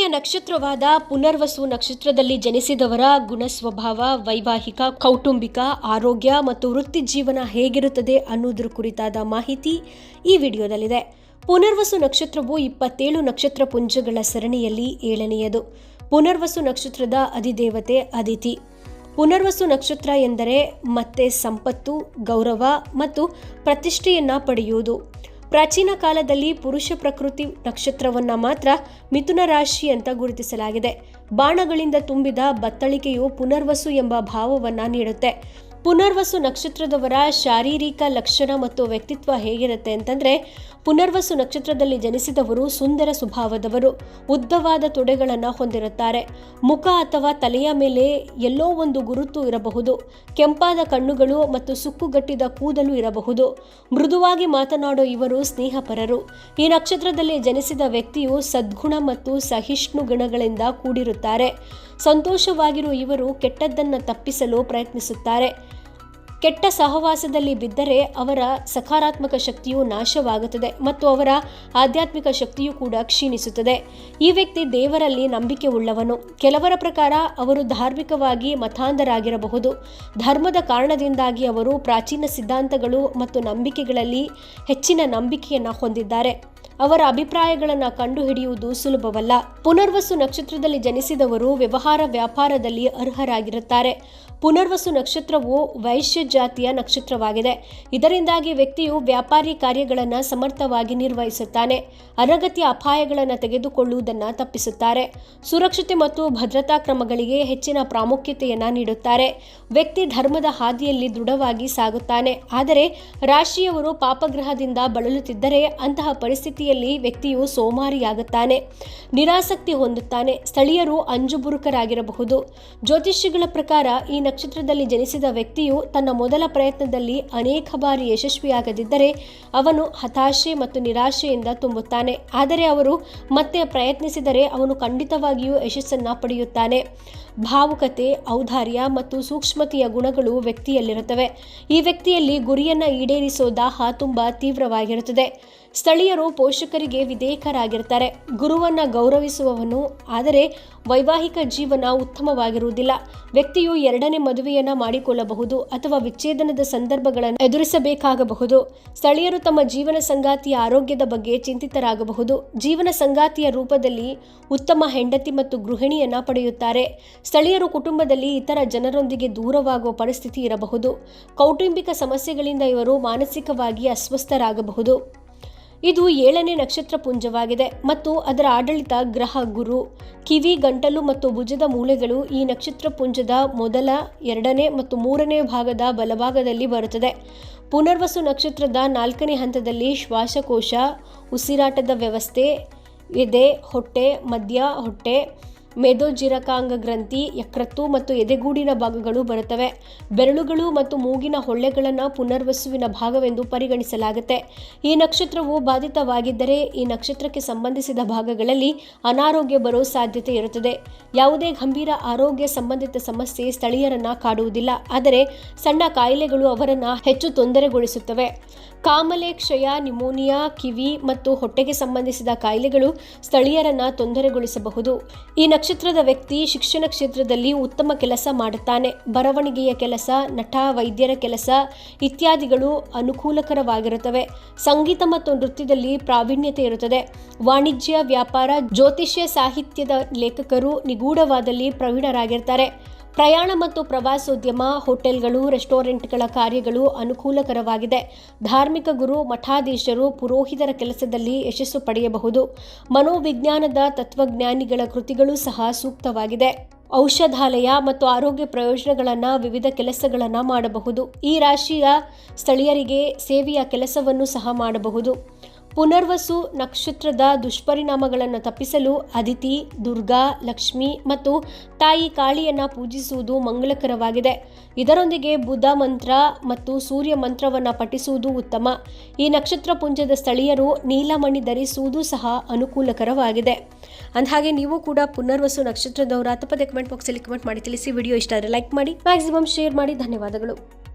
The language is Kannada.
ಏಳನೆಯ ನಕ್ಷತ್ರವಾದ ಪುನರ್ವಸು ನಕ್ಷತ್ರದಲ್ಲಿ ಜನಿಸಿದವರ ಗುಣ ಸ್ವಭಾವ ವೈವಾಹಿಕ, ಕೌಟುಂಬಿಕ, ಆರೋಗ್ಯ ಮತ್ತು ವೃತ್ತಿ ಜೀವನ ಹೇಗಿರುತ್ತದೆ ಅನ್ನೋದ್ರ ಕುರಿತಾದ ಮಾಹಿತಿ ಈ ವಿಡಿಯೋದಲ್ಲಿದೆ. ಪುನರ್ವಸು ನಕ್ಷತ್ರವು ಇಪ್ಪತ್ತೇಳು ನಕ್ಷತ್ರ ಪುಂಜಗಳ ಸರಣಿಯಲ್ಲಿ ಏಳನೆಯದು. ಪುನರ್ವಸು ನಕ್ಷತ್ರದ ಅಧಿದೇವತೆ ಅದಿತಿ. ಪುನರ್ವಸು ನಕ್ಷತ್ರ ಎಂದರೆ ಮತ್ತೆ ಸಂಪತ್ತು, ಗೌರವ ಮತ್ತು ಪ್ರತಿಷ್ಠೆಯನ್ನ ಪಡೆಯುವುದು. ಪ್ರಾಚೀನ ಕಾಲದಲ್ಲಿ ಪುರುಷ ಪ್ರಕೃತಿ ನಕ್ಷತ್ರವನ್ನ ಮಾತ್ರ ಮಿಥುನ ರಾಶಿ ಅಂತ ಗುರುತಿಸಲಾಗಿದೆ. ಬಾಣಗಳಿಂದ ತುಂಬಿದ ಬತ್ತಳಿಕೆಯು ಪುನರ್ವಸು ಎಂಬ ಭಾವವನ್ನ ನೀಡುತ್ತೆ. ಪುನರ್ವಸು ನಕ್ಷತ್ರದವರ ಶಾರೀರಿಕ ಲಕ್ಷಣ ಮತ್ತು ವ್ಯಕ್ತಿತ್ವ ಹೇಗಿರುತ್ತೆ ಅಂತಂದ್ರೆ, ಪುನರ್ವಸು ನಕ್ಷತ್ರದಲ್ಲಿ ಜನಿಸಿದವರು ಸುಂದರ ಸ್ವಭಾವದವರು, ಉದ್ದವಾದ ತೊಡೆಗಳನ್ನು ಹೊಂದಿರುತ್ತಾರೆ. ಮುಖ ಅಥವಾ ತಲೆಯ ಮೇಲೆ ಎಲ್ಲೋ ಒಂದು ಗುರುತು ಇರಬಹುದು. ಕೆಂಪಾದ ಕಣ್ಣುಗಳು ಮತ್ತು ಸುಕ್ಕುಗಟ್ಟಿದ ಕೂದಲು ಇರಬಹುದು. ಮೃದುವಾಗಿ ಮಾತನಾಡೋ ಇವರು ಸ್ನೇಹಪರರು. ಈ ನಕ್ಷತ್ರದಲ್ಲಿ ಜನಿಸಿದ ವ್ಯಕ್ತಿಯು ಸದ್ಗುಣ ಮತ್ತು ಸಹಿಷ್ಣು ಗುಣಗಳಿಂದ ಕೂಡಿರುತ್ತಾರೆ. ಸಂತೋಷವಾಗಿರುವ ಇವರು ಕೆಟ್ಟದ್ದನ್ನು ತಪ್ಪಿಸಲು ಪ್ರಯತ್ನಿಸುತ್ತಾರೆ. ಕೆಟ್ಟ ಸಹವಾಸದಲ್ಲಿ ಬಿದ್ದರೆ ಅವರ ಸಕಾರಾತ್ಮಕ ಶಕ್ತಿಯು ನಾಶವಾಗುತ್ತದೆ ಮತ್ತು ಅವರ ಆಧ್ಯಾತ್ಮಿಕ ಶಕ್ತಿಯು ಕೂಡ ಕ್ಷೀಣಿಸುತ್ತದೆ. ಈ ವ್ಯಕ್ತಿ ದೇವರಲ್ಲಿ ನಂಬಿಕೆ ಉಳ್ಳವನು. ಕೆಲವರ ಪ್ರಕಾರ ಅವರು ಧಾರ್ಮಿಕವಾಗಿ ಮತಾಂಧರಾಗಿರಬಹುದು. ಧರ್ಮದ ಕಾರಣದಿಂದಾಗಿ ಅವರು ಪ್ರಾಚೀನ ಸಿದ್ಧಾಂತಗಳು ಮತ್ತು ನಂಬಿಕೆಗಳಲ್ಲಿ ಹೆಚ್ಚಿನ ನಂಬಿಕೆಯನ್ನು ಹೊಂದಿದ್ದಾರೆ. ಅವರ ಅಭಿಪ್ರಾಯಗಳನ್ನು ಕಂಡುಹಿಡಿಯುವುದು ಸುಲಭವಲ್ಲ. ಪುನರ್ವಸು ನಕ್ಷತ್ರದಲ್ಲಿ ಜನಿಸಿದವರು ವ್ಯವಹಾರ ವ್ಯಾಪಾರದಲ್ಲಿ ಅರ್ಹರಾಗಿರುತ್ತಾರೆ. ಪುನರ್ವಸು ನಕ್ಷತ್ರವು ವೈಶ್ಯ ಜಾತಿಯ ನಕ್ಷತ್ರವಾಗಿದೆ. ಇದರಿಂದಾಗಿ ವ್ಯಕ್ತಿಯು ವ್ಯಾಪಾರಿ ಕಾರ್ಯಗಳನ್ನು ಸಮರ್ಥವಾಗಿ ನಿರ್ವಹಿಸುತ್ತಾನೆ. ಅನಗತ್ಯ ಅಪಾಯಗಳನ್ನು ತೆಗೆದುಕೊಳ್ಳುವುದನ್ನು ತಪ್ಪಿಸುತ್ತಾರೆ. ಸುರಕ್ಷತೆ ಮತ್ತು ಭದ್ರತಾ ಕ್ರಮಗಳಿಗೆ ಹೆಚ್ಚಿನ ಪ್ರಾಮುಖ್ಯತೆಯನ್ನು ನೀಡುತ್ತಾರೆ. ವ್ಯಕ್ತಿ ಧರ್ಮದ ಹಾದಿಯಲ್ಲಿ ದೃಢವಾಗಿ ಸಾಗುತ್ತಾನೆ. ಆದರೆ ರಾಶಿಯವರು ಪಾಪಗ್ರಹದಿಂದ ಬಳಲುತ್ತಿದ್ದರೆ ಅಂತಹ ಪರಿಸ್ಥಿತಿಯಲ್ಲಿ ವ್ಯಕ್ತಿಯು ಸೋಮಾರಿಯಾಗುತ್ತಾನೆ, ನಿರಾಸಕ್ತಿ ಹೊಂದುತ್ತಾನೆ, ಸ್ಥಳೀಯರು ಅಂಜುಬುರುಕರಾಗಿರಬಹುದು. ಜ್ಯೋತಿಷ್ಯಗಳ ಪ್ರಕಾರ ಈ ನಕ್ಷತ್ರದಲ್ಲಿ ಜನಿಸಿದ ವ್ಯಕ್ತಿಯು ತನ್ನ ಮೊದಲ ಪ್ರಯತ್ನದಲ್ಲಿ ಅನೇಕ ಬಾರಿ ಯಶಸ್ವಿಯಾಗದಿದ್ದರೆ ಅವನು ಹತಾಶೆ ಮತ್ತು ನಿರಾಶೆಯಿಂದ ತುಂಬುತ್ತಾನೆ. ಆದರೆ ಅವರು ಮತ್ತೆ ಪ್ರಯತ್ನಿಸಿದರೆ ಅವನು ಖಂಡಿತವಾಗಿಯೂ ಯಶಸ್ಸನ್ನು ಪಡೆಯುತ್ತಾನೆ. ಭಾವುಕತೆ, ಔದಾರ್ಯ ಮತ್ತು ಸೂಕ್ಷ್ಮತೆಯ ಗುಣಗಳು ವ್ಯಕ್ತಿಯಲ್ಲಿರುತ್ತವೆ. ಈ ವ್ಯಕ್ತಿಯಲ್ಲಿ ಗುರಿಯನ್ನು ಈಡೇರಿಸೋ ದಾಹ ತುಂಬಾ ತೀವ್ರವಾಗಿರುತ್ತದೆ. ಸ್ಥಳೀಯರು ಪೋಷಕರಿಗೆ ವಿಧೇಯಕರಾಗಿರ್ತಾರೆ. ಗುರುವನ್ನ ಗೌರವಿಸುವವನು, ಆದರೆ ವೈವಾಹಿಕ ಜೀವನ ಉತ್ತಮವಾಗಿರುವುದಿಲ್ಲ. ವ್ಯಕ್ತಿಯು ಎರಡನೇ ಮದುವೆಯನ್ನ ಮಾಡಿಕೊಳ್ಳಬಹುದು ಅಥವಾ ವಿಚ್ಛೇದನದ ಸಂದರ್ಭಗಳನ್ನು ಎದುರಿಸಬೇಕಾಗಬಹುದು. ಸ್ಥಳೀಯರು ತಮ್ಮ ಜೀವನ ಸಂಗಾತಿಯ ಆರೋಗ್ಯದ ಬಗ್ಗೆ ಚಿಂತಿತರಾಗಬಹುದು. ಜೀವನ ಸಂಗಾತಿಯ ರೂಪದಲ್ಲಿ ಉತ್ತಮ ಹೆಂಡತಿ ಮತ್ತು ಗೃಹಿಣಿಯನ್ನ ಪಡೆಯುತ್ತಾರೆ. ಸ್ಥಳೀಯರು ಕುಟುಂಬದಲ್ಲಿ ಇತರ ಜನರೊಂದಿಗೆ ದೂರವಾಗುವ ಪರಿಸ್ಥಿತಿ ಇರಬಹುದು. ಕೌಟುಂಬಿಕ ಸಮಸ್ಯೆಗಳಿಂದ ಇವರು ಮಾನಸಿಕವಾಗಿ ಅಸ್ವಸ್ಥರಾಗಬಹುದು. ಇದು ಏಳನೇ ನಕ್ಷತ್ರ ಪುಂಜವಾಗಿದೆ ಮತ್ತು ಅದರ ಆಡಳಿತ ಗ್ರಹ ಗುರು. ಕಿವಿ, ಗಂಟಲು ಮತ್ತು ಭುಜದ ಮೂಳೆಗಳು ಈ ನಕ್ಷತ್ರ ಪುಂಜದ ಮೊದಲ, ಎರಡನೇ ಮತ್ತು ಮೂರನೇ ಭಾಗದ ಬಲಭಾಗದಲ್ಲಿ ಬರುತ್ತದೆ. ಪುನರ್ವಸು ನಕ್ಷತ್ರದ ನಾಲ್ಕನೇ ಹಂತದಲ್ಲಿ ಶ್ವಾಸಕೋಶ, ಉಸಿರಾಟದ ವ್ಯವಸ್ಥೆ ಎದೆ ಹೊಟ್ಟೆ, ಮದ್ಯ, ಹೊಟ್ಟೆ ಮೇದೋಜಿರಕಾಂಗ ಗ್ರಂಥಿ, ಯಕೃತ್ತು ಮತ್ತು ಎದೆಗೂಡಿನ ಭಾಗಗಳು ಬರುತ್ತವೆ. ಬೆರಳುಗಳು ಮತ್ತು ಮೂಗಿನ ಹೊಳ್ಳೆಗಳನ್ನು ಪುನರ್ವಸುವಿನ ಭಾಗವೆಂದು ಪರಿಗಣಿಸಲಾಗುತ್ತೆ. ಈ ನಕ್ಷತ್ರವು ಬಾಧಿತವಾಗಿದ್ದರೆ ಈ ನಕ್ಷತ್ರಕ್ಕೆ ಸಂಬಂಧಿಸಿದ ಭಾಗಗಳಲ್ಲಿ ಅನಾರೋಗ್ಯ ಬರೋ ಸಾಧ್ಯತೆ ಇರುತ್ತದೆ. ಯಾವುದೇ ಗಂಭೀರ ಆರೋಗ್ಯ ಸಂಬಂಧಿತ ಸಮಸ್ಯೆ ಸ್ಥಳೀಯರನ್ನ ಕಾಡುವುದಿಲ್ಲ. ಆದರೆ ಸಣ್ಣ ಕಾಯಿಲೆಗಳು ಅವರನ್ನು ಹೆಚ್ಚು ತೊಂದರೆಗೊಳಿಸುತ್ತವೆ. ಕಾಮಲೆ, ಕ್ಷಯ, ನಿಮೋನಿಯಾ, ಕಿವಿ ಮತ್ತು ಹೊಟ್ಟೆಗೆ ಸಂಬಂಧಿಸಿದ ಕಾಯಿಲೆಗಳು ಸ್ಥಳೀಯರನ್ನ ತೊಂದರೆಗೊಳಿಸಬಹುದು. ಈ ನಕ್ಷತ್ರದ ವ್ಯಕ್ತಿ ಶಿಕ್ಷಣ ಕ್ಷೇತ್ರದಲ್ಲಿ ಉತ್ತಮ ಕೆಲಸ ಮಾಡುತ್ತಾನೆ. ಬರವಣಿಗೆಯ ಕೆಲಸ, ನಟ, ವೈದ್ಯರ ಕೆಲಸ ಇತ್ಯಾದಿಗಳು ಅನುಕೂಲಕರವಾಗಿರುತ್ತವೆ. ಸಂಗೀತ ಮತ್ತು ನೃತ್ಯದಲ್ಲಿ ಪ್ರಾವೀಣ್ಯತೆ ಇರುತ್ತದೆ. ವಾಣಿಜ್ಯ, ವ್ಯಾಪಾರ, ಜ್ಯೋತಿಷ್ಯ, ಸಾಹಿತ್ಯದ ಲೇಖಕರು ನಿಗೂಢವಾದಲ್ಲಿ ಪ್ರವೀಣರಾಗಿರ್ತಾರೆ. ಪ್ರಯಾಣ ಮತ್ತು ಪ್ರವಾಸೋದ್ಯಮ, ಹೋಟೆಲ್ಗಳು, ರೆಸ್ಟೋರೆಂಟ್ಗಳ ಕಾರ್ಯಗಳು ಅನುಕೂಲಕರವಾಗಿದೆ. ಧಾರ್ಮಿಕ ಗುರು, ಮಠಾಧೀಶರು, ಪುರೋಹಿತರ ಕೆಲಸದಲ್ಲಿ ಯಶಸ್ಸು ಪಡೆಯಬಹುದು. ಮನೋವಿಜ್ಞಾನದ ತತ್ವಜ್ಞಾನಿಗಳ ಕೃತಿಗಳು ಸಹ ಸೂಕ್ತವಾಗಿದೆ. ಔಷಧಾಲಯ ಮತ್ತು ಆರೋಗ್ಯ ಪ್ರಯೋಜನಗಳನ್ನು ವಿವಿಧ ಕೆಲಸಗಳನ್ನು ಮಾಡಬಹುದು. ಈ ರಾಶಿಯ ಸ್ಥಳೀಯರಿಗೆ ಸೇವೆಯ ಕೆಲಸವನ್ನು ಸಹ ಮಾಡಬಹುದು. ಪುನರ್ವಸು ನಕ್ಷತ್ರದ ದುಷ್ಪರಿಣಾಮಗಳನ್ನು ತಪ್ಪಿಸಲು ಅದಿತಿ, ದುರ್ಗಾ, ಲಕ್ಷ್ಮಿ ಮತ್ತು ತಾಯಿ ಕಾಳಿಯನ್ನು ಪೂಜಿಸುವುದು ಮಂಗಳಕರವಾಗಿದೆ. ಇದರೊಂದಿಗೆ ಬುಧ ಮಂತ್ರ ಮತ್ತು ಸೂರ್ಯ ಮಂತ್ರವನ್ನು ಪಠಿಸುವುದು ಉತ್ತಮ. ಈ ನಕ್ಷತ್ರ ಪುಂಜದ ಸ್ಥಳೀಯರು ನೀಲಮಣಿ ಧರಿಸುವುದು ಸಹ ಅನುಕೂಲಕರವಾಗಿದೆ. ಅಂದಹಾಗೆ ನೀವು ಕೂಡ ಪುನರ್ವಸು ನಕ್ಷತ್ರದವರ ತಪ್ಪದೆ ಕಮೆಂಟ್ ಬಾಕ್ಸಲ್ಲಿ ಕಮೆಂಟ್ ಮಾಡಿ ತಿಳಿಸಿ. ವಿಡಿಯೋ ಇಷ್ಟ ಆದರೆ ಲೈಕ್ ಮಾಡಿ ಮ್ಯಾಕ್ಸಿಮಮ್ ಶೇರ್ ಮಾಡಿ. ಧನ್ಯವಾದಗಳು.